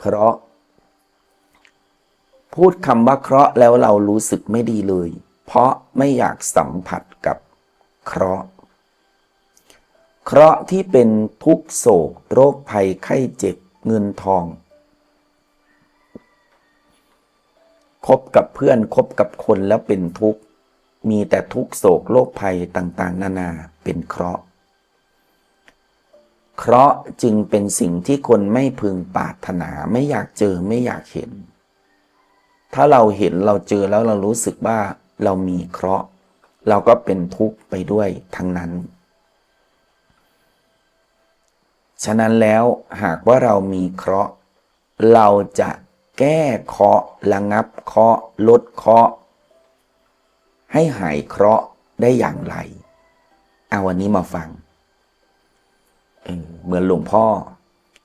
เคราะห์ พูดคำว่าเคราะห์แล้วเรารู้สึกไม่ดีเลย เพราะไม่อยากสัมผัสกับเคราะห์ เคราะห์ที่เป็นทุกโศกโรคภัยไข้เจ็บเงินทองคบกับเพื่อนคบกับคนแล้วเป็นทุกข์ มีแต่ทุกโศกโรคภัยต่างๆ นานาเป็นเคราะห์ เคราะห์จึงเป็นสิ่งที่คนไม่พึงปรารถนา ไม่อยากเจอไม่อยากเห็น ถ้าเราเห็นเราเจอแล้วเรารู้สึกว่าเรามีเคราะห์ เราก็เป็นทุกข์ไปด้วยทั้งนั้น ฉะนั้นแล้วหากว่าเรามีเคราะห์ เราจะแก้เคราะห์ระงับเคราะห์ลดเคราะห์ให้หายเคราะห์ได้อย่างไร เอาวันนี้มาฟัง เหมือนหลวงพ่อ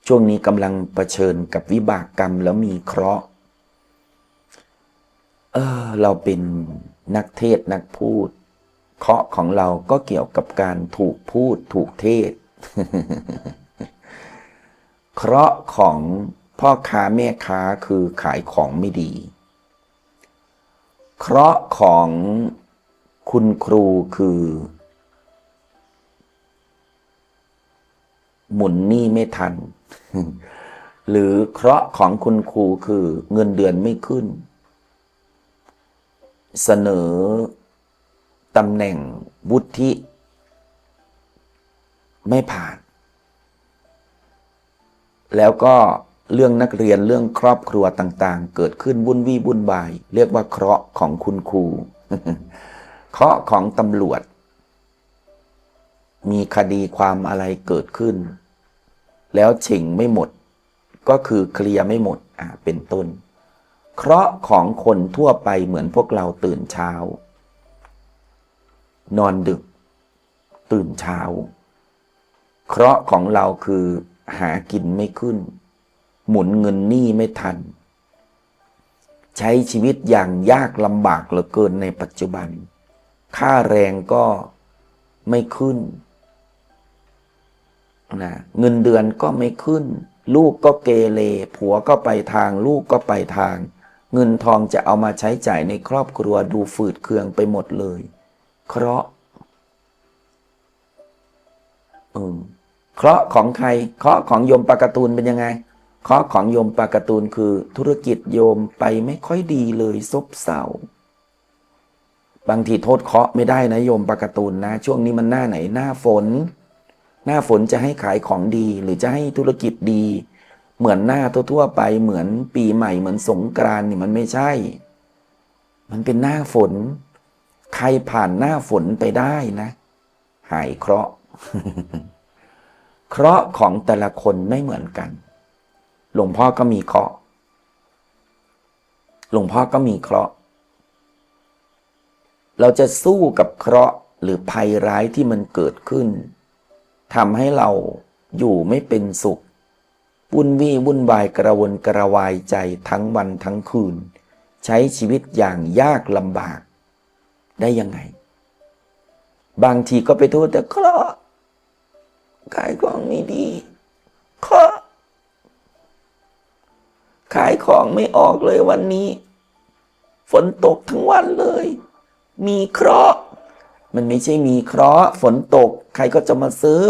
ช่วงนี้กำลังเผชิญกับวิบากกรรมแล้วมีเคราะห์เออเราเป็นนักเทศนักพูด เคราะห์ของเราก็เกี่ยวกับการถูกพูดถูกเทศ เคราะห์ของพ่อค้าแม่ค้าคือขายของไม่ดี เคราะห์ของคุณครูคือ หมุนหนี้ไม่ทัน หรือเคราะห์ของคุณครูคือเงินเดือนไม่ขึ้น เสนอตำแหน่งวุฒิ ไม่ผ่าน แล้วก็เรื่องนักเรียนเรื่องครอบครัวต่างๆ เกิดขึ้นบุ่นวี่บุ่นวาย เรียกว่าเคราะห์ของคุณครูเคราะห์ของตำรวจ มีคดีความอะไรเกิดขึ้น แล้วเฉ่งไม่หมด ก็คือเคลียร์ไม่หมดอ่าเป็นต้น เคราะห์ของคนทั่วไปเหมือนพวกเราตื่นเช้า นอนดึก ตื่นเช้า เคราะห์ของเราคือหากินไม่ขึ้น หมุนเงินหนี้ไม่ทัน ใช้ชีวิตอย่างยากลำบากเหลือเกินในปัจจุบัน ค่าแรงก็ไม่ขึ้น นะเงินเดือนก็ไม่ขึ้น ลูกก็เกเรผัวก็ไปทางลูกก็ไปทาง เงินทองจะเอามาใช้จ่ายในครอบครัวดูฝืดเคืองไปหมดเลย เคราะห์อืมเคราะห์ของใครเคราะห์ของโยมปากตูนเป็นยังไงเคราะห์ของโยมปากตูนคือ ธุรกิจโยมไปไม่ค่อยดีเลยซบเซาบางทีโทษเคราะห์ไม่ได้นะโยมปากตูนนะ ช่วงนี้มันหน้าไหนหน้าฝน หน้าฝนจะให้ขายของดี หรือจะให้ธุรกิจดี เหมือนหน้าทั่วๆไปเหมือนปีใหม่เหมือนสงกรานนี่มันไม่ใช่ มันเป็นหน้าฝน ใครผ่านหน้าฝนไปได้นะ หายเคราะห์เคราะห์ของแต่ละคนไม่เหมือนกัน หลวงพ่อก็มีเคราะห์หลวงพ่อก็มีเคราะห์เราจะสู้กับเคราะห์หรือภัยร้ายที่มันเกิดขึ้น ทำให้เราอยู่ไม่เป็นสุข วุ่นวี่วุ่นวายกระวนกระวายใจทั้งวันทั้งคืน ใช้ชีวิตอย่างยากลำบาก ได้ยังไง บางทีก็ไปโทษแต่เคราะห์ขายของไม่ดีเคราะห์ขายของไม่ออกเลยวันนี้ ฝนตกทั้งวันเลย มีเคราะห์ มันไม่ใช่มีเคราะห์ฝนตก ใครก็จะมาซื้อ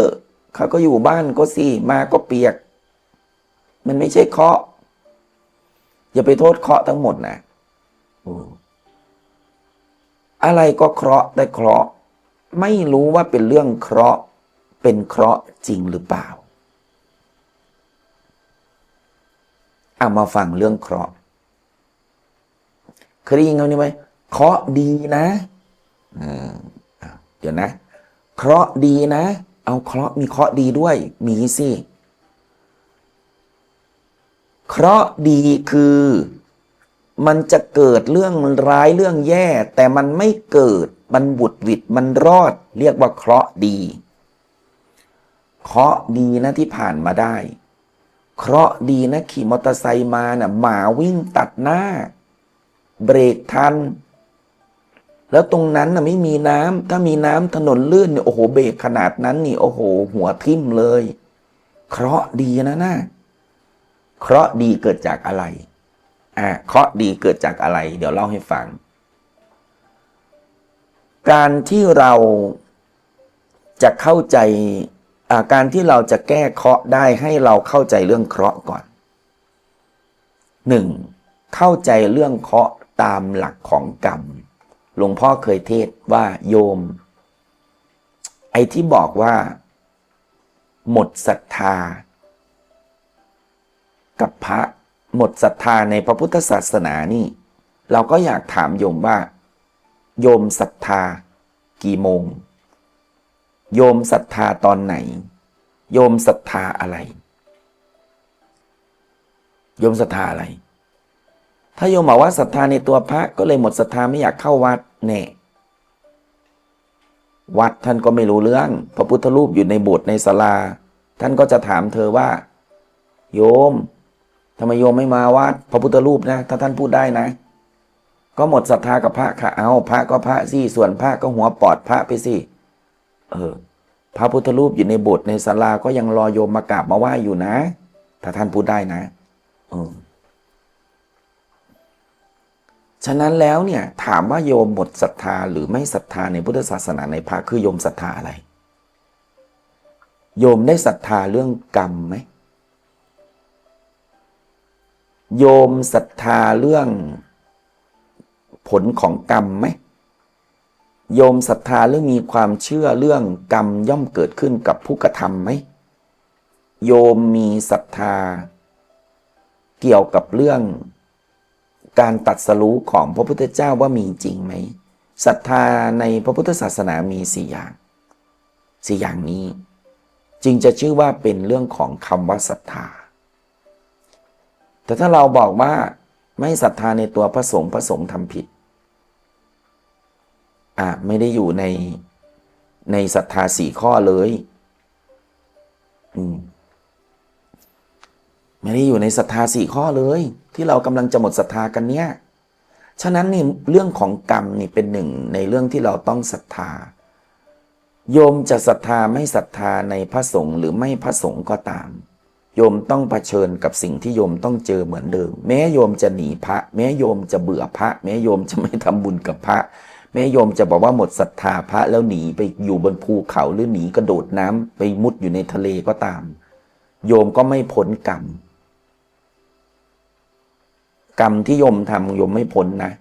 เขาก็อยู่บ้านก็สิมาก็เปียก มันไม่ใช่เคราะห์อย่าไปโทษเคราะห์ทั้งหมดนะอะไรก็เคราะห์ได้เคราะห์ไม่รู้ว่าเป็นเรื่องเคราะห์เป็นเคราะห์จริงหรือเปล่าเอามาฟังเรื่องเคราะห์เคยได้ยินคำนี้ไหมเคราะห์ดีนะอ่า เดี๋ยวนะเคราะห์ดีนะ เอาเคราะห์มีเคราะห์ดีด้วย มีสิเคราะห์ดีคือ มันจะเกิดเรื่องร้ายเรื่องแย่ แต่มันไม่เกิดมันบุดวิดมันรอด เรียกว่าเคราะห์ดี เคราะห์ดีนะที่ผ่านมาได้ เคราะห์ดีนะขี่มอเตอร์ไซค์มาน่ะหมาวิ่งตัดหน้า เบรกทัน แล้วตรงนั้นน่ะไม่มีน้ำถ้ามีน้ำถนนลื่นเนี่ยโอ้โหเบรกขนาดนั้นนี่โอ้โห หัวทิ่มเลย เคราะดีนะน่ะเคราะดีเกิดจากอะไร อ่าเคราะดีเกิดจากอะไร เดี๋ยวเล่าให้ฟัง การที่เราจะเข้าใจอ่าการที่เราจะแก้เคราะห์ได้ให้เราเข้าใจเรื่องเคราะห์ก่อนหนึ่งเข้าใจเรื่องเคราะห์ตามหลักของกรรม หลวงพ่อเคยเทศว่าโยม ไอ้ที่บอกว่า หมดศรัทธา กับพระหมดศรัทธาในพระพุทธศาสนานี่ เราก็อยากถามโยมว่า โยมศรัทธา กี่โมง โยมศรัทธาตอนไหน โยมศรัทธาอะไร โยมศรัทธาอะไร ถ้าโยมบอกว่าศรัทธาในตัวพระก็เลยหมดศรัทธาไม่อยากเข้าวัด เน่วัดท่านก็ไม่รู้เรื่อง พระพุทธรูปอยู่ในโบสถ์ในศาลา ท่านก็จะถามเธอว่า โยมทำไมโยมไม่มาวัด พระพุทธรูปนะ ถ้าท่านพูดได้นะ ก็หมดศรัทธากับพระค่ะเอาพระก็พระสิส่วนพระก็หัวปอดพระไปสิเออ พระพุทธรูปอยู่ในโบสถ์ในศาลาก็ยังรอโยมมากราบมาไหว้อยู่นะ ถ้าท่านพูดได้นะเออ ฉะนั้นแล้วเนี่ยถามว่าโยมหมดศรัทธาหรือไม่ศรัทธาในพุทธศาสนาในพระคือโยมศรัทธาอะไร โยมได้ศรัทธาเรื่องกรรมไหมโยมศรัทธาเรื่องผลของกรรมไหมโยมศรัทธาเรื่องมีความเชื่อเรื่องกรรมย่อมเกิดขึ้นกับผู้กระทำไหมโยมมีศรัทธา เกี่ยวกับเรื่อง การตัดสรู้ของพระพุทธเจ้าว่ามีจริงไหมศรัทธาในพระพุทธศาสนามีสี่อย่างสี่อย่างนี้ จึงจะชื่อว่าเป็นเรื่องของคำว่าศรัทธา แต่ถ้าเราบอกว่าไม่ศรัทธาในตัวพระสงฆ์พระสงฆ์ทำผิดอะไม่ได้อยู่ในในศรัทธาสี่ข้อเลยอืมไม่ได้อยู่ในศรัทธาสี่ข้อเลย ที่เรากำลังจะหมดศรัทธากันเนี่ยฉะนั้นนี่เรื่องของกรรมนี่เป็นหนึ่งในเรื่องที่เราต้องศรัทธา โยมจะศรัทธาไม่ศรัทธาในพระสงฆ์หรือไม่พระสงฆ์ก็ตาม โยมต้องเผชิญกับสิ่งที่โยมต้องเจอเหมือนเดิม แม้โยมจะหนีพระ แม้โยมจะเบื่อพระ แม้โยมจะไม่ทำบุญกับพระ แม้โยมจะบอกว่าหมดศรัทธาพระแล้วหนีไปอยู่บนภูเขาหรือหนีกระโดดน้ำไปมุดอยู่ในทะเลก็ตาม โยมก็ไม่พ้นกรรม กรรมที่โยมทำโยมไม่พ้นนะ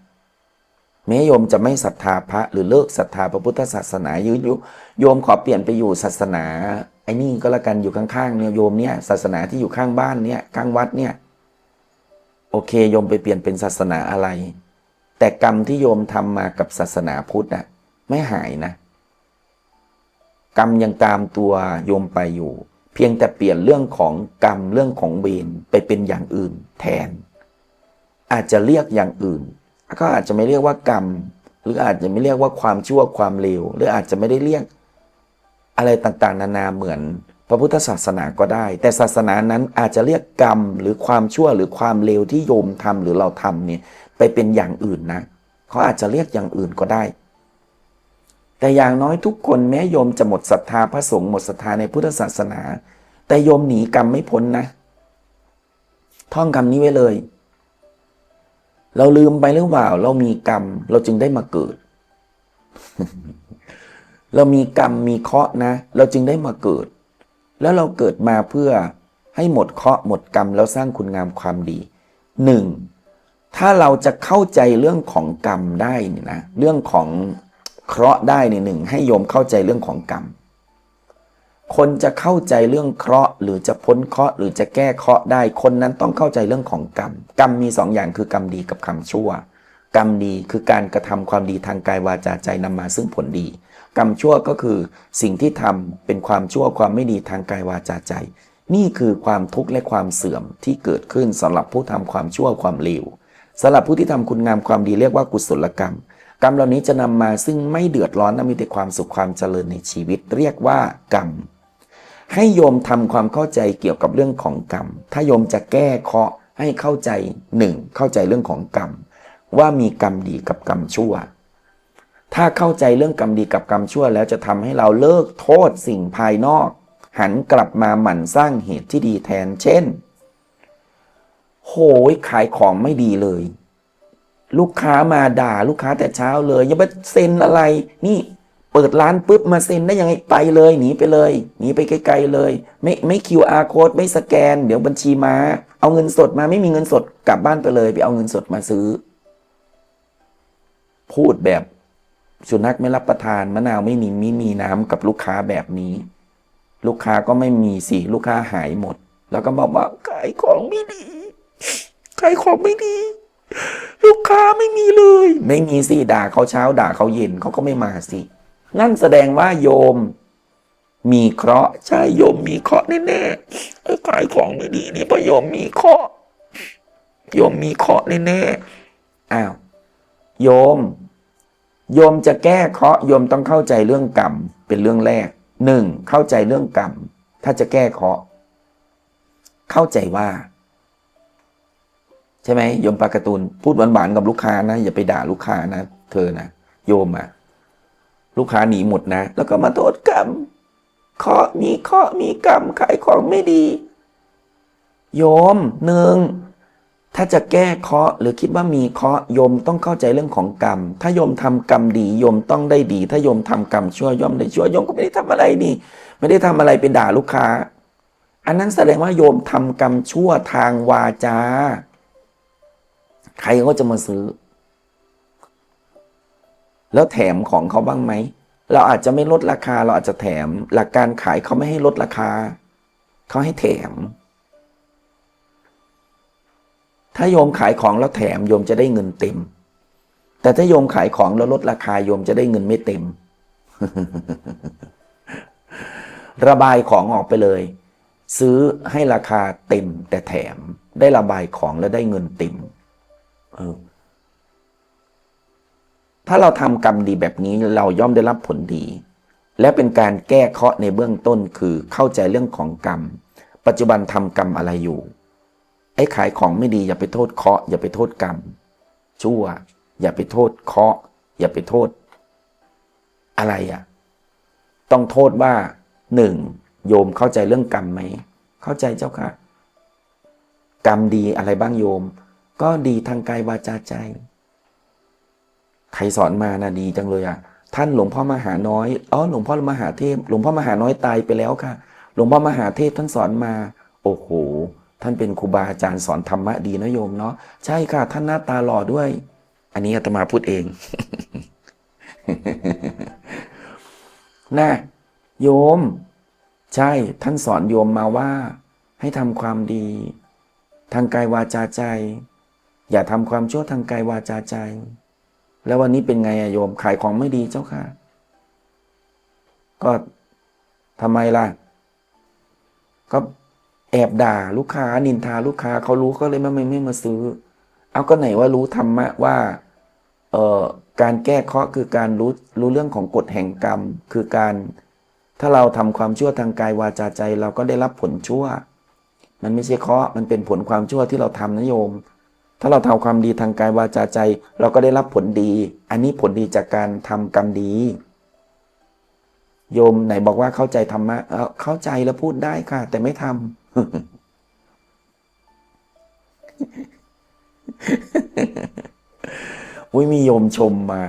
แม้โยมจะไม่ศรัทธาพระ หรือเลิกศรัทธาพระพุทธศาสนายืดยุโยมขอเปลี่ยนไปอยู่ศาสนาไอ้นี่ก็แล้วกันอยู่ข้างๆเนี่ยโยมเนี่ยศาสนาที่อยู่ข้างบ้านเนี่ยข้างวัดเนี่ยโอเคโยมไปเปลี่ยนเป็นศาสนาอะไร แต่กรรมที่โยมทำมากับศาสนาพุทธน่ะไม่หายนะ กรรมยังตามตัวโยมไปอยู่ เพียงแต่เปลี่ยนเรื่องของกรรมเรื่องของเวรไปเป็นอย่างอื่นแทน อาจจะเรียกอย่างอื่น ก็อาจจะไม่เรียกว่ากรรม หรืออาจจะไม่เรียกว่าความชั่วความเลวหรืออาจจะไม่ได้เรียกอะไรต่างๆ นานาเหมือนพระพุทธศาสนาก็ได้ แต่ศาสนานั้นอาจจะเรียกกรรมหรือความชั่วหรือความเลวที่โยมทำหรือเราทำเนี่ยไปเป็นอย่างอื่นนะเขาอาจจะเรียกอย่างอื่นก็ได้ แต่อย่างน้อยทุกคนแม้โยมจะหมดศรัทธาพระสงฆ์หมดศรัทธาในพุทธศาสนา แต่โยมหนีกรรมไม่พ้นนะ ท่องคำนี้ไว้เลย เราลืมไปหรือเปล่า เรามีกรรม เราจึงได้มาเกิด เรามีกรรมมีเคราะห์นะ เราจึงได้มาเกิด แล้วเราเกิดมาเพื่อให้หมดเคราะห์หมดกรรมแล้วสร้างคุณงามความดีหนึ่งถ้าเราจะเข้าใจเรื่องของกรรมได้นี่นะเรื่องของเคราะห์ได้นี่หนึ่งให้โยมเข้าใจเรื่องของกรรม คนจะเข้าใจเรื่องเคราะห์ หรือจะพ้นเคราะห์หรือจะแก้เคราะห์ได้ คนนั้นต้องเข้าใจเรื่องของกรรม กรรมมีสองอย่างคือกรรมดีกับกรรมชั่ว กรรมดีคือการกระทำความดีทางกายวาจาใจนำมาซึ่งผลดี กรรมชั่วก็คือสิ่งที่ทำเป็นความชั่วความไม่ดีทางกายวาจาใจ นี่คือความทุกข์และความเสื่อมที่เกิดขึ้นสำหรับผู้ทำความชั่วความเลวสำหรับผู้ที่ทำคุณงามความดีเรียกว่ากุศลกรรม กรรมเหล่านี้จะนำมาซึ่งไม่เดือดร้อนและมีแต่ความสุขความเจริญในชีวิต เรียกว่ากรรม ให้โยมทำความเข้าใจเกี่ยวกับเรื่องของกรรม ถ้าโยมจะแก้เคาะให้เข้าใจหนึ่งเข้าใจเรื่องของกรรม ว่ามีกรรมดีกับกรรมชั่ว ถ้าเข้าใจเรื่องกรรมดีกับกรรมชั่ว แล้วจะทำให้เราเลิกโทษสิ่งภายนอก หันกลับมาหมั่นสร้างเหตุที่ดีแทน เช่น โหยขายของไม่ดีเลย ลูกค้ามาด่าลูกค้าแต่เช้าเลยอย่าไปเซ็นอะไร นี่ เปิดร้านปุ๊บมาเซ็นได้ยังไงไปเลยหนีไปเลยหนีไปไกลๆเลย ไม่ไม่ QR code ไม่สแกน เดี๋ยวบัญชีมา เอาเงินสดมาไม่มีเงินสดกลับบ้านไปเลย ไปเอาเงินสดมาซื้อ พูดแบบสุนัขไม่รับประทานมะนาวไม่มีม่มีน้ำกับลูกค้าแบบนี้ ลูกค้าก็ไม่มีสิลูกค้าหายหมด แล้วก็บอกว่าขายของไม่ดีขายของไม่ดี ลูกค้าไม่มีเลย ไม่มีสิด่าเขาเช้าด่าเขาเย็นเขาก็ไม่มาสิ นั่นแสดงว่าโยม มีเคราะห์ใช่โยมมีเคราะห์แน่ๆไอ้ขายของไม่ดีนี่เพราะโยมมีเคราะห์โยมมีเคราะห์แน่ๆอ้าวโยม โยมจะแก้เคราะห์โยมต้องเข้าใจเรื่องกรรมเป็นเรื่องแรกหนึ่งเข้าใจเรื่องกรรม ถ้าจะแก้เคราะห์เข้าใจว่าใช่ไหมโยมปากร์ตูนพูดหวานๆกับลูกค้านะ อย่าไปด่าลูกค้านะ เธอนะโยมอะ ลูกค้าหนีหมดนะ แล้วก็มาโทษกรรมเคาะมีเคาะมีกรรมขายของไม่ดี โยมหนึ่งถ้าจะแก้เคาะหรือคิดว่ามีเคาะโยมต้องเข้าใจเรื่องของกรรม ถ้าโยมทำกรรมดีโยมต้องได้ดี ถ้าโยมทำกรรมชั่วโยมได้ชั่วโยมก็ไม่ได้ทำอะไรนี่ ไม่ได้ทำอะไรเป็นด่าลูกค้า อันนั้นแสดงว่าโยมทำกรรมชั่วทางวาจา ใครก็จะมาซื้อ แล้วแถมของเขาบ้างไหม เราอาจจะไม่ลดราคาเราอาจจะแถม หลักการขายเขาไม่ให้ลดราคา เขาให้แถม ถ้าโยมขายของแล้วแถมโยมจะได้เงินเต็ม แต่ถ้าโยมขายของแล้วลดราคาโยมจะได้เงินไม่เต็ม ระบายของออกไปเลย ซื้อให้ราคาเต็มแต่แถมได้ระบายของแล้วได้เงินเต็ม เออ ถ้าเราทำกรรมดีแบบนี้เราย่อมได้รับผลดี และเป็นการแก้เคราะห์ในเบื้องต้นคือเข้าใจเรื่องของกรรม ปัจจุบันทำกรรมอะไรอยู่ ไอ้ขายของไม่ดีอย่าไปโทษเคราะห์อย่าไปโทษกรรม ชั่ว อย่าไปโทษเคราะห์อย่าไปโทษ อะไรอะ่ะต้องโทษว่าหนึ่งโยมเข้าใจเรื่องกรรมไหม เข้าใจเจ้าค่ะ กรรมดีอะไรบ้างโยม ก็ดีทางกายวาจาใจ ใครสอนมานะดีจังเลยอะ่ะท่านหลวงพ่อมหาน้อยอ๋อหลวงพ่อมหาเทพ หลวงพ่อมหาน้อยตายไปแล้วค่ะ หลวงพ่อมหาเทพท่านสอนมา โอ้โห ท่านเป็นครูบาอาจารย์สอนธรรมะดีนะโยมเนาะใช่ค่ะ ท่านหน้าตาหล่อด้วย อันนี้อาตมาพูดเองนะโยม ใช่ท่านสอนโยมมาว่า ให้ทำความดี ทางกายวาจาใจ อย่าทำความชั่วทางกายวาจาใจ แล้ววันนี้เป็นไงอะโยมขายของไม่ดีเจ้าค่ะ ก็ทำไมล่ะ ก็แอบด่าลูกค้า นินทาลูกค้าเขารู้ก็เลยไม่ไม่ไม่มาซื้อ เอาก็ไหนว่ารู้ธรรมะว่าเอ่อการแก้เคราะห์คือการรู้รู้เรื่องของกฎแห่งกรรม คือการถ้าเราทำความชั่วทางกายวาจาใจ เราก็ได้รับผลชั่ว มันไม่ใช่เคราะห์มันเป็นผลความชั่วที่เราทำนะโยม ถ้าเราทำความดีทางกายวาจาใจ เราก็ได้รับผลดี อันนี้ผลดีจากการทำกรรมดี โยมไหนบอกว่าเข้าใจธรรมะเเข้าใจแล้วพูดได้ค่ะ แต่ไม่ทำอุ้ยมีโยมชมมา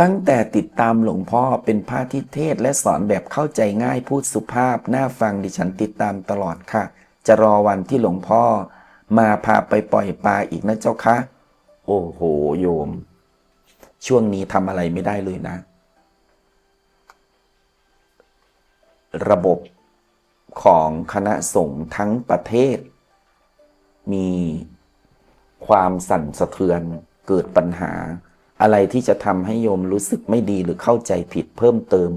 ตั้งแต่ติดตามหลวงพ่อเป็นพระที่เทศและสอนแบบเข้าใจง่ายพูดสุภาพ น่าฟังดิฉันติดตามตลอดค่ะ จะรอวันที่หลวงพ่อ มาพาไปปล่อยปลาอีกนะเจ้าคะ โอ้โหโยม ช่วงนี้ทำอะไรไม่ได้เลยนะ ระบบของคณะสงฆ์ทั้งประเทศ มีความสั่นสะเทือนเกิดปัญหา อะไรที่จะทำให้โยมรู้สึกไม่ดีหรือเข้าใจผิดเพิ่มเติม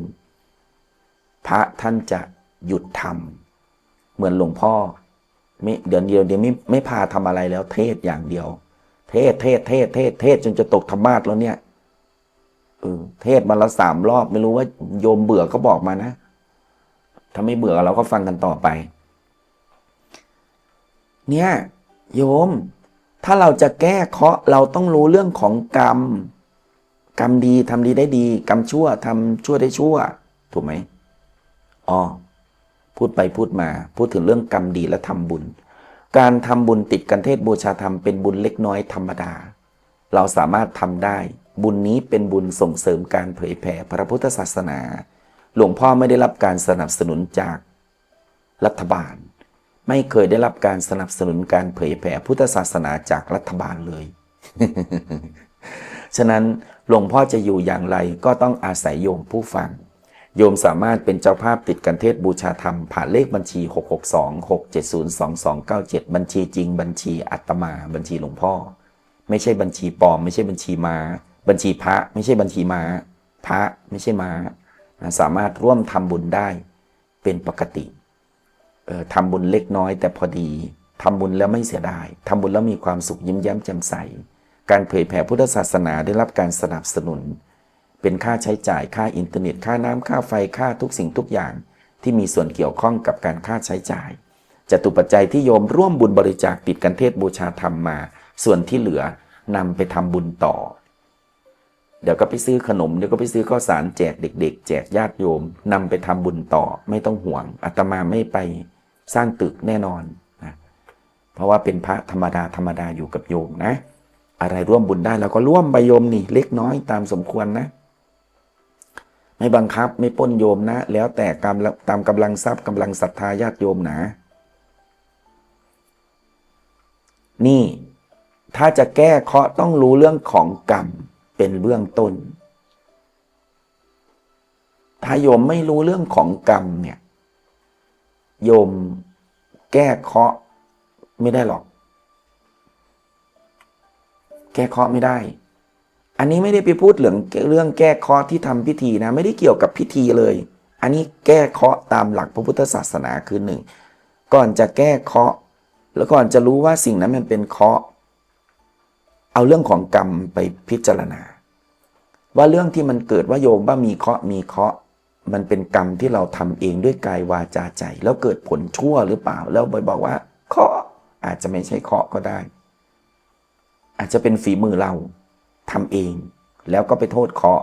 พระท่านจะหยุดทำเหมือนหลวงพ่อ ไม่เดี๋ยวเดียวเดี๋ยวไม่ไม่พาทำอะไรแล้ว เทศอย่างเดียว เทศเทศเทศเทศเทศจนจะตกธรรมาสแล้วเนี่ยเออเทศมาละสามรอบไม่รู้ว่าโยมเบื่อก็บอกมานะ ถ้าไม่เบื่อเราก็ฟังกันต่อไป เนี่ย โยม ถ้าเราจะแก้เคาะเราต้องรู้เรื่องของกรรม กรรมดีทำดีได้ดี กรรมชั่วทำชั่วได้ชั่ว ถูกไหมอ๋อ พูดไปพูดมา พูดถึงเรื่องกรรมดีและทำบุญ การทำบุญติดกันเทศบูชาธรรมเป็นบุญเล็กน้อยธรรมดา เราสามารถทำได้ บุญนี้เป็นบุญส่งเสริมการเผยแผ่พระพุทธศาสนา หลวงพ่อไม่ได้รับการสนับสนุนจากรัฐบาล ไม่เคยได้รับการสนับสนุนการเผยแผ่พุทธศาสนาจากรัฐบาลเลย ฉะนั้นหลวงพ่อจะอยู่อย่างไรก็ต้องอาศัยโยมผู้ฟัง โยมสามารถเป็นเจ้าภาพติดกันเทศบูชาธรรม ผ่านเลขบัญชี 662-670-2297 บัญชีจริง บัญชีอัตมา บัญชีหลวงพ่อ ไม่ใช่บัญชีปลอม ไม่ใช่บัญชีมา้า บัญชีพระ ไม่ใช่บัญชีมา้า พระไม่ใช่ม้าสามารถร่วมทำบุญได้เป็นปกติออทำบุญเล็กน้อยแต่พอดีทำบุญแล้วไม่เสียดายทำบุญแล้วมีความสุขยิ้มแย้มแจ่มใส การเผยแผ่พุทธศาสนาได้รับการสนับสนุน เป็นค่าใช้จ่ายค่าอินเทอร์เน็ต ค่าน้ำค่าไฟค่าทุกสิ่งทุกอย่าง ที่มีส่วนเกี่ยวข้องกับการค่าใช้จ่ายจตุปัจจัยที่โยมร่วมบุญบริจาคติดกันเทศบูชาธรรมมา ส่วนที่เหลือนำไปทำบุญต่อ เดี๋ยวก็ไปซื้อขนมเดี๋ยวก็ไปซื้อข้าวสารแจกเด็ก ๆ แจกญาติโยมนำไปทำบุญต่อ ไม่ต้องห่วงอาตมาไม่ไปสร้างตึกแน่นอนนะเพราะว่าเป็นพระธรรมดาธรรมดาอยู่กับโยมนะ อะไรร่วมบุญได้เราก็ร่วมไปโยมนี่เล็กน้อยตามสมควรนะ ไม่บังคับไม่ปล้นโยมนะ แล้วแต่กำลังตามกำลังทรัพย์กำลังศรัทธาญาติโยมนะ นี่ถ้าจะแก้เคาะต้องรู้เรื่องของกรรมเป็นเบื้องต้น ถ้าโยมไม่รู้เรื่องของกรรมเนี่ยโยมแก้เคาะไม่ได้หรอก แก้เคาะไม่ได้ อันนี้ไม่ได้ไปพูดเรื่องเรื่องแก้เคราะห์ที่ทำพิธีนะ ไม่ได้เกี่ยวกับพิธีเลย อันนี้แก้เคราะห์ตามหลักพระพุทธศาสนาคือหนึ่งก่อนจะแก้เคราะห์แล้วก่อนจะรู้ว่าสิ่งนั้นมันเป็นเคราะห์เอาเรื่องของกรรมไปพิจารณา ว่าเรื่องที่มันเกิดว่าโยมว่ามีเคราะห์มีเคราะห์มันเป็นกรรมที่เราทำเองด้วยกายวาจาใจ แล้วเกิดผลชั่วหรือเปล่า แล้วบอยบอกว่าเคราะห์อาจจะไม่ใช่เคราะห์ก็ได้ อาจจะเป็นฝีมือเรา ทำเอง แล้วก็ไปโทษเคาะ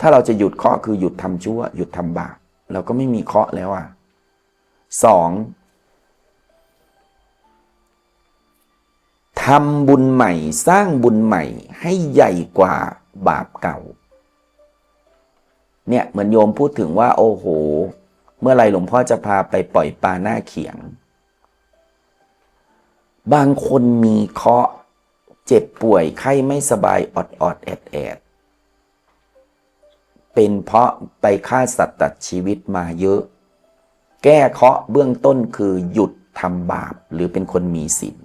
ถ้าเราจะหยุดเคาะคือหยุดทำชั่ว หยุดทำบาปเราก็ไม่มีเคาะแล้วอะสองทำบุญใหม่สร้างบุญใหม่ให้ใหญ่กว่าบาปเก่า เนี่ยเหมือนโยมพูดถึงว่า โอ้โห เมื่อไรหลวงพ่อจะพาไปปล่อยปลาหน้าเขียง บางคนมีเคาะ เจ็บป่วยไข้ไม่สบายอดอดแอดแอดเป็นเพราะไปฆ่าสัตว์ตัดชีวิตมาเยอะ แก้เคาะเบื้องต้นคือหยุดทำบาปหรือเป็นคนมีศีล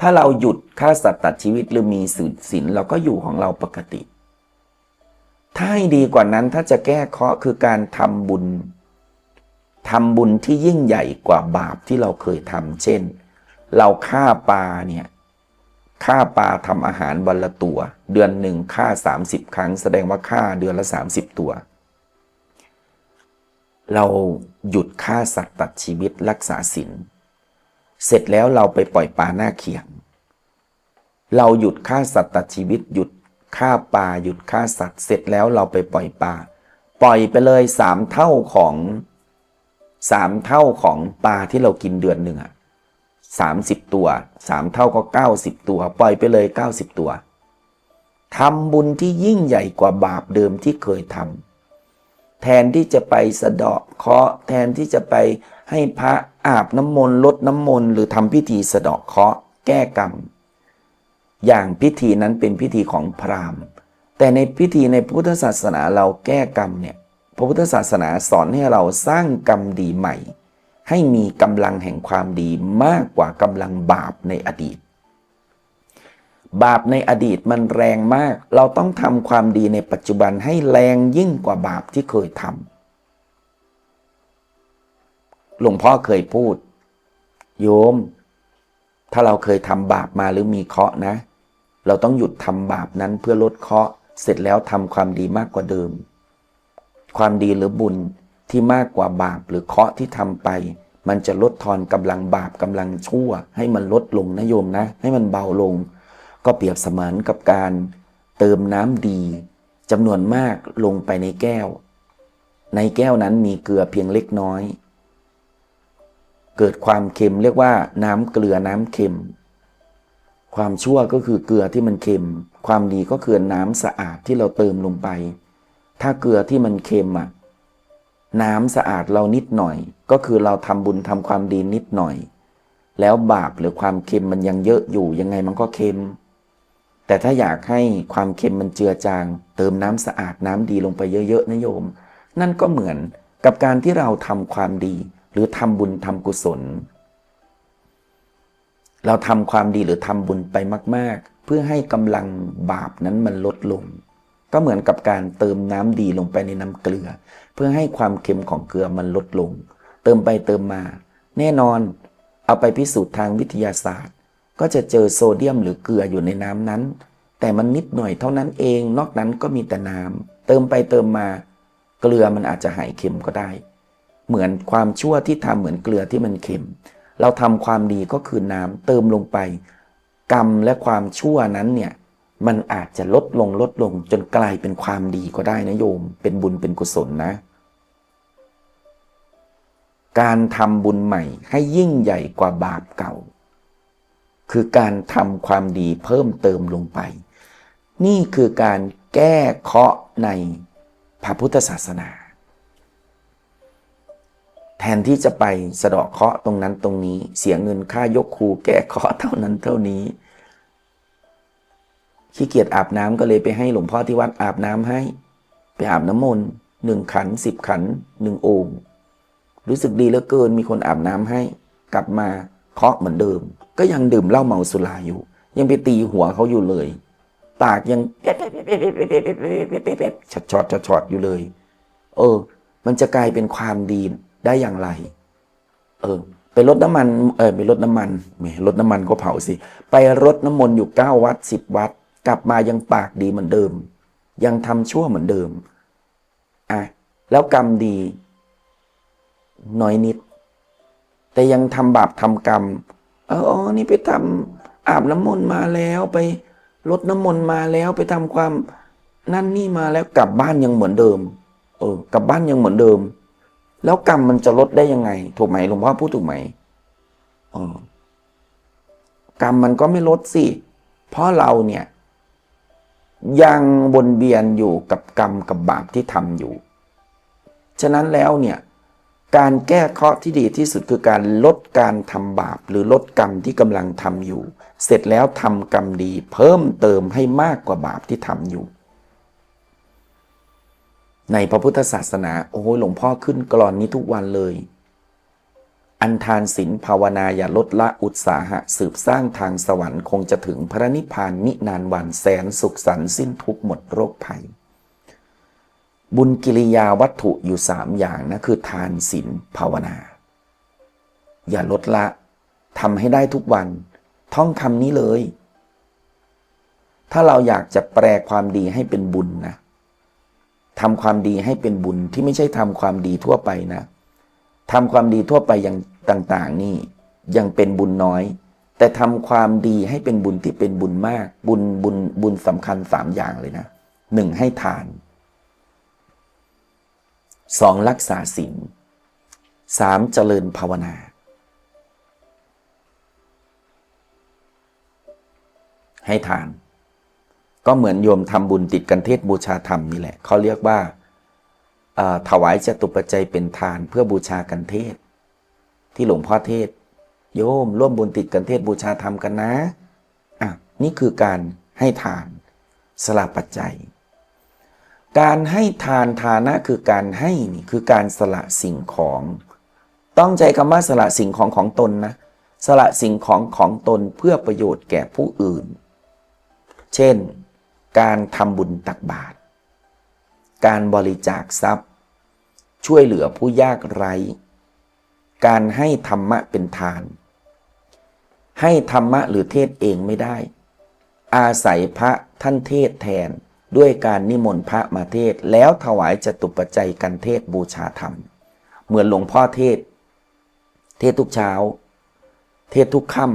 ถ้าเราหยุดฆ่าสัตว์ตัดชีวิตหรือมีศีลเราก็อยู่ของเราปกติ ถ้าให้ดีกว่านั้นถ้าจะแก้เคาะคือการทำบุญทำบุญที่ยิ่งใหญ่กว่าบาปที่เราเคยทำเช่น เราฆ่าปลาเนี่ย ฆ่าปลาทำอาหารวันละตัว เดือนหนึ่งฆ่า 30 ครั้ง แสดงว่าฆ่าเดือนละ 30 ตัว เราหยุดฆ่าสัตว์ตัดชีวิตรักษาศีลเสร็จแล้วเราไปปล่อยปลาหน้าเขียง เราหยุดฆ่าสัตว์ตัดชีวิต หยุดฆ่าปลาหยุดฆ่าสัตว์ เสร็จแล้วเราไปปล่อยปลาปล่อยไปเลยสามเท่าของสามเท่าของปลาที่เรากินเดือนหนึ่งอะ สามสิบตัวสามเท่าก็เก้าสิบตัว ปล่อยไปเลยเก้าสิบตัวทำบุญที่ยิ่งใหญ่กว่าบาปเดิมที่เคยทำแทนที่จะไปสะเดาะเคราะห์แทนที่จะไปให้พระอาบน้ำมนต์ลดน้ำมนต์หรือทำพิธีสะเดาะเคราะห์แก้กรรม อย่างพิธีนั้นเป็นพิธีของพราหมณ์ แต่ในพิธีในพุทธศาสนาเราแก้กรรมเนี่ยพระพุทธศาสนาสอนให้เราสร้างกรรมดีใหม่ ให้มีกำลังแห่งความดีมากกว่ากำลังบาปในอดีต บาปในอดีตมันแรงมาก เราต้องทำความดีในปัจจุบันให้แรงยิ่งกว่าบาปที่เคยทำหลวงพ่อเคยพูด โยม ถ้าเราเคยทำบาปมาหรือมีเคราะห์นะ เราต้องหยุดทำบาปนั้นเพื่อลดเคราะห์เสร็จแล้วทำความดีมากกว่าเดิม ความดีหรือบุญที่มากกว่าบาปหรือเคราะห์ที่ทำไป มันจะลดทอนกำลังบาปกำลังชั่ว ให้มันลดลงนะโยมนะ ให้มันเบาลง ก็เปรียบเสมือนกับการเติมน้ำดีจำนวนมากลงไปในแก้ว ในแก้วนั้นมีเกลือเพียงเล็กน้อย เกิดความเค็มเรียกว่าน้ำเกลือน้ำเค็ม ความชั่วก็คือเกลือที่มันเค็ม ความดีก็คือน้ำสะอาดที่เราเติมลงไป ถ้าเกลือที่มันเค็มอะ น้ำสะอาดเรานิดหน่อย ก็คือเราทำบุญทำความดีนิดหน่อย แล้วบาปหรือความเค็มมันยังเยอะอยู่ยังไงมันก็เค็ม แต่ถ้าอยากให้ความเค็มมันเจือจาง เติมน้ำสะอาดน้ำดีลงไปเยอะๆนะโยม นั่นก็เหมือนกับการที่เราทำความดี หรือทำบุญทำกุศล เราทำความดีหรือทำบุญไปมาก ๆ เพื่อให้กำลังบาปนั้นมันลดลง ก็เหมือนกับการเติมน้ำดีลงไปในน้ำเกลือ เพื่อให้ความเค็มของเกลือมันลดลง เติมไปเติมมา แน่นอน เอาไปพิสูจน์ทางวิทยาศาสตร์ ก็จะเจอโซเดียมหรือเกลืออยู่ในน้ำนั้น แต่มันนิดหน่อยเท่านั้นเอง นอกนั้นก็มีแต่น้ำเติมไปเติมมา เกลือมันอาจจะหายเค็มก็ได้ เหมือนความชั่วที่ทำเหมือนเกลือที่มันเค็ม เราทำความดีก็คือน้ำเติมลงไป กรรมและความชั่วนั้นเนี่ย มันอาจจะลดลงลดลงจนกลายเป็นความดีก็ได้นะโยม เป็นบุญเป็นกุศลนะ การทำบุญใหม่ให้ยิ่งใหญ่กว่าบาปเก่า คือการทำความดีเพิ่มเติมลงไป นี่คือการแก้เคาะในพระพุทธศาสนา แทนที่จะไปสะเดาะเคาะตรงนั้นตรงนี้ เสียเงินค่ายกครูแก้เคาะเท่านั้นเท่านี้ ขี้เกียจอาบน้ำก็เลยไปให้หลวงพ่อที่วัดอาบน้ำให้ ไปอาบน้ำมนต์หนึ่งขันสิบขันหนึ่งโอ่งรู้สึกดีเหลือเกินมีคนอาบน้ำให้ กลับมาเคาะเหมือนเดิม ก็ยังดื่มเหล้าเมาสุราอยู่ ยังไปตีหัวเขาอยู่เลย ปากยังช็อตช็อตช็อตอยู่เลย เออ มันจะกลายเป็นความดีได้อย่างไร เออไปรดน้ำมัน เออไปรดน้ำมันแหมรดน้ำมันก็เผาสิ ไปรดน้ำมนต์อยู่เก้าวัดสิบวัด กลับมายังปากดีเหมือนเดิม ยังทำชั่วเหมือนเดิมอะแล้วกรรมดี น้อยนิด แต่ยังทำบาปทำกรรมเอออ๋อนี่ไปทำอาบน้ำมนต์มาแล้วไปรดน้ำมนต์มาแล้วไปทำความนั่นนี่มาแล้วกลับบ้านยังเหมือนเดิม เออกลับบ้านยังเหมือนเดิม แล้วกรรมมันจะลดได้ยังไง ถูกไหมหลวงพ่อพูดถูกไหมเออกรรมมันก็ไม่ลดสิ เพราะเราเนี่ย ยังวนเวียนอยู่กับกรรมกับบาปที่ทำอยู่ ฉะนั้นแล้วเนี่ยการแก้เคราะห์ที่ดีที่สุดคือการลดการทำบาป หรือลดกรรมที่กำลังทำอยู่ เสร็จแล้วทำกรรมดีเพิ่มเติมให้มากกว่าบาปที่ทำอยู่ ในพระพุทธศาสนาโอ้โหหลวงพ่อขึ้นกรอนนี้ทุกวันเลย อันทานศีลภาวนาอย่าลดละอุตสาหะสืบสร้างทางสวรรค์คงจะถึงพระนิพพานมินานวันแสนสุขสันต์สิ้นทุกหมดโรคภัย บุญกิริยาวัตถุอยู่สามอย่างนะคือทานศีลภาวนา อย่าลดละทำให้ได้ทุกวัน ท่องคำนี้เลย ถ้าเราอยากจะแปลความดีให้เป็นบุญนะทำความดีให้เป็นบุญที่ไม่ใช่ทำความดีทั่วไปนะทำความดีทั่วไปอย่าง ต่างๆ นี่ยังเป็นบุญน้อย แต่ทำความดีให้เป็นบุญที่เป็นบุญมาก บุญบุญบุญสำคัญสามอย่างเลยนะหนึ่งให้ทานสองรักษาศีลสามเจริญภาวนา ให้ทาน ก็เหมือนโยมทำบุญติดกันเทศบูชาธรรมนี่แหละเขาเรียกว่าถวายจตุปัจจัยเป็นทานเพื่อบูชากันเทศ ที่หลวงพ่อเทศ โยมร่วมบุญติดกันเทศบูชาธรรมกันนะอะนี่คือการให้ทานสละปัจจัย การให้ทานทานะคือการให้นี่คือการสละสิ่งของ ต้องใจคำว่าสละสิ่งของของตนนะ สละสิ่งของของตนเพื่อประโยชน์แก่ผู้อื่น เช่น การทำบุญตักบาตรการบริจาคทรัพย์ ช่วยเหลือผู้ยากไร้ การให้ธรรมะเป็นทาน ให้ธรรมะหรือเทศเองไม่ได้ อาศัยพระท่านเทศแทนด้วยการนิมนต์พระมาเทศแล้วถวายจตุปัจจัยกันเทศบูชาธรรม เหมือนหลวงพ่อเทศ เทศทุกเช้า เทศทุกค่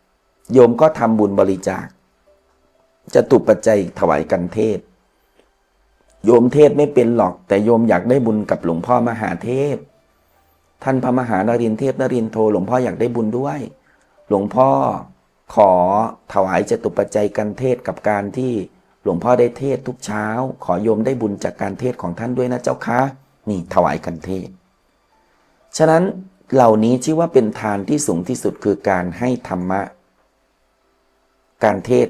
ำโยมก็ทำบุญบริจาคจตุปัจจัยถวายกันเทศ โยมเทศไม่เป็นหรอกแต่โยมอยากได้บุญกับหลวงพ่อมหาเทพ ท่านพระมหานรินเทพนรินโทหลวงพ่ออยากได้บุญด้วย หลวงพ่อขอถวายจตุปัจจัยกันเทศกับการที่หลวงพ่อได้เทศทุกเช้า ขอโยมได้บุญจากการเทศของท่านด้วยนะเจ้าคะนี่ถวายกันเทศ ฉะนั้นเหล่านี้ชื่อว่าเป็นทานที่สูงที่สุดคือการให้ธรรมะ การเทศ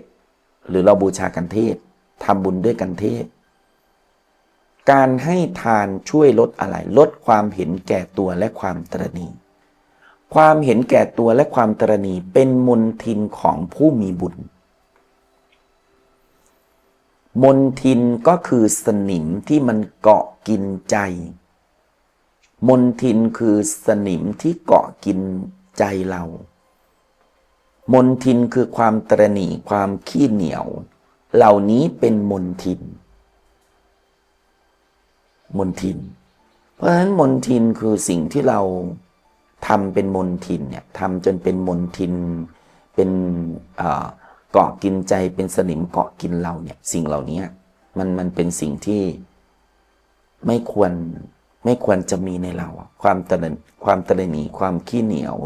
หรือเราบูชากันเทศทำบุญด้วยกันเทศ การให้ทานช่วยลดอะไร ลดความเห็นแก่ตัวและความตรณีความเห็นแก่ตัวและความตรณีเป็นมนทินของผู้มีบุญ มนทินก็คือสนิมที่มันเกาะกินใจ มนทินคือสนิมที่เกาะกินใจเรา มนทินคือความตรณีความขี้เหนียว เหล่านี้เป็นมนทิน มนทิน เพราะฉะนั้นมนทินคือสิ่งที่เราทำเป็นมนทินเนี่ยทำจนเป็นมนทิน เป็นเกาะกินใจเป็นสนิมเกาะกินเราเนี่ยสิ่งเหล่านี้มันมันเป็นสิ่งที่ไม่ควรไม่ควรจะมีในเรา ความตระนความตระหนีความขี้เหนียว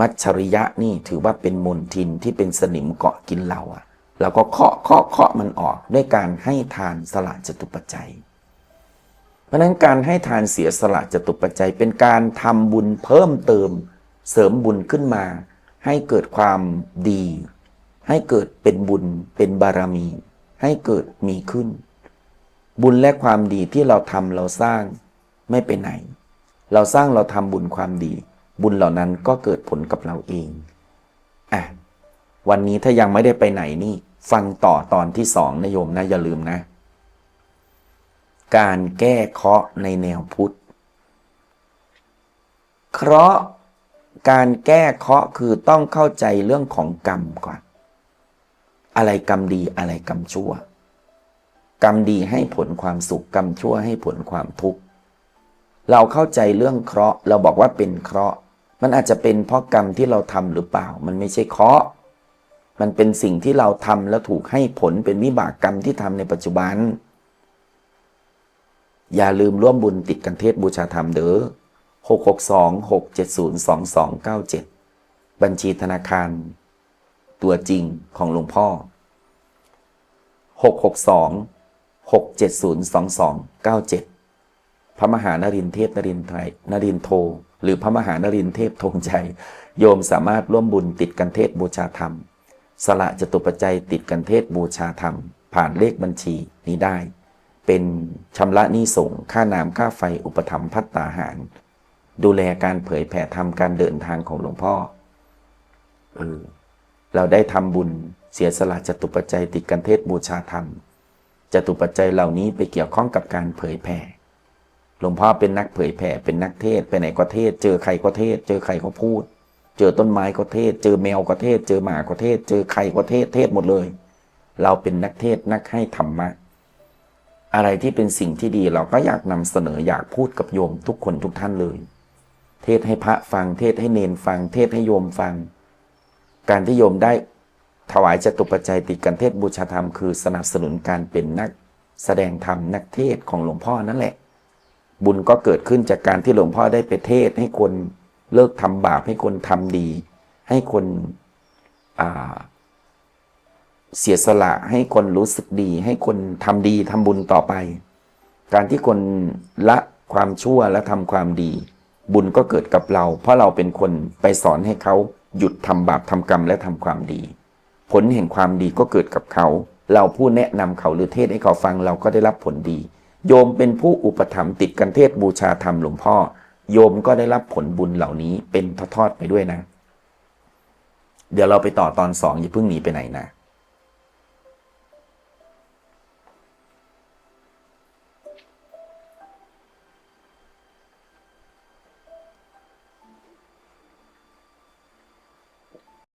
มัจฉริยะนี่ถือว่าเป็นมนทินที่เป็นสนิมเกาะกินเราอะ เราก็เคาะเคาะเคาะมันออกด้วยการให้ทานสละจตุปัจจัย เพราะนั้นการให้ทานเสียสละจตุปัจจัย เป็นการทำบุญเพิ่มเติม เสริมบุญขึ้นมา ให้เกิดความดี ให้เกิดเป็นบุญเป็นบารมี ให้เกิดมีขึ้น บุญและความดีที่เราทำเราสร้างไม่ไปไหน เราสร้างเราทำบุญความดี บุญเหล่านั้นก็เกิดผลกับเราเองอะ วันนี้ถ้ายังไม่ได้ไปไหนนี่ ฟังต่อตอนที่สองนะโยมนะอย่าลืมนะ การแก้เคราะห์ในแนวพุทธ เคราะห์การแก้เคราะห์คือต้องเข้าใจเรื่องของกรรมก่อน อะไรกรรมดีอะไรกรรมชั่ว กรรมดีให้ผลความสุขกรรมชั่วให้ผลความทุกข์เราเข้าใจเรื่องเคราะห์ เราบอกว่าเป็นเคราะห์ มันอาจจะเป็นเพราะกรรมที่เราทำหรือเปล่า มันไม่ใช่เคราะห์ มันเป็นสิ่งที่เราทำแล้วถูกให้ผลเป็นวิบากกรรมที่ทำในปัจจุบัน อย่าลืมร่วมบุญติดกันเทศบูชาธรรมเด้อ6 6 2 6 7 0 2 2 9 7 บัญชีธนาคาร ตัวจริงของหลวงพ่อ 662 670 2297 พระมหานรินเทพนรินไทยนรินโท หรือพระมหานรินเทพธงชัยโยมสามารถร่วมบุญติดกันเทศบูชาธรรม สละจตุปัจจัยติดกันเทศบูชาธรรม ผ่านเลขบัญชีนี้ได้ เป็นชำระหนี้ส่งค่าน้ำค่าไฟอุปถัมพัตตาหาร ดูแลการเผยแผ่ธรรมการเดินทางของหลวงพ่อเออเราได้ทำบุญเสียสละจตุปัจจัยติดกันเทศบูชาธรรมจตุปัจจัยเหล่านี้ไปเกี่ยวข้องกับการเผยแผ่ หลวงพ่อเป็นนักเผยแผ่เป็นนักเทศไปไหนก็เทศ เจอใครก็เทศ เจอใครก็พูด เจอต้นไม้ก็เทศ เจอแมวก็เทศ เจอหมาก็เทศ เจอใครก็เทศ เทศหมดเลย เราเป็นนักเทศนักให้ธรรมะ อะไรที่เป็นสิ่งที่ดีเราก็อยากนำเสนออยากพูดกับโยมทุกคนทุกท่านเลย เทศให้พระฟัง เทศให้เนนฟัง เทศให้โยมฟัง การที่โยมได้ถวายจตุปัจจัยติดกันเทศบูชาธรรมคือสนับสนุนการเป็นนักแสดงธรรมนักเทศของหลวงพ่อนั่นแหละ บุญก็เกิดขึ้นจากการที่หลวงพ่อได้ไปเทศให้คน เลิกทำบาปให้คนทำดี ให้คนเสียสละให้คนรู้สึกดี ให้คนทำดีทำบุญต่อไป การที่คนละความชั่วและทำความดี บุญก็เกิดกับเรา เพราะเราเป็นคนไปสอนให้เขาหยุดทำบาปทำกรรมและทำความดี ผลแห่งความดีก็เกิดกับเขา เราผู้แนะนำเขาหรือเทศให้เขาฟังเราก็ได้รับผลดี โยมเป็นผู้อุปถัมภ์ติดกันเทศบูชาธรรมหลวงพ่อ โยมก็ได้รับผลบุญเหล่านี้เป็นทอดๆไปด้วยนะ เดี๋ยวเราไปต่อตอนสองอย่าเพิ่งหนีไปไหนนะ